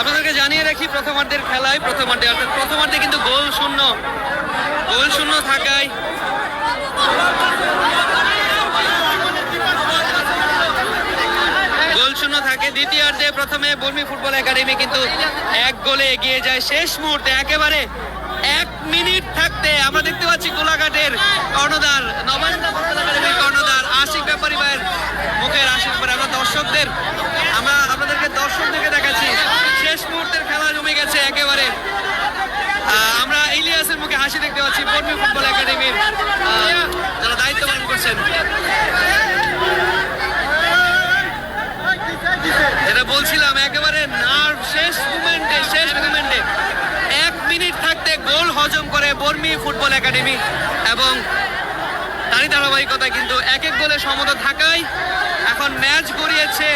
আপনাদেরকে জানিয়ে রাখি প্রথমার্ধের খেলায় প্রথমার্ধে অর্থাৎ প্রথমার্ধে কিন্তু গোল শূন্য। গোল শূন্য থাকায় গোল শূন্য থাকে। দ্বিতীয়ার্ধে প্রথমে বর্মি ফুটবল একাডেমি কিন্তু এক গোলে এগিয়ে যায়। শেষ মুহূর্তে একেবারে এক হাসি দেখতে পাচ্ছি বর্মি ফুটবল একাডেমির যারা দায়িত্ব পালন করছেন। যেটা বলছিলাম, একেবারে নার্ভ শেষ মুমেন্টে শেষ মুমেন্টে এক মিনিট থাকতে গোল হজম করে বর্মি ফুটবল একাডেমি এবং তারই ধারাবাহিকতা কিন্তু এক এক গোলে সমতা থাকায় এখন ম্যাচ গড়িয়েছে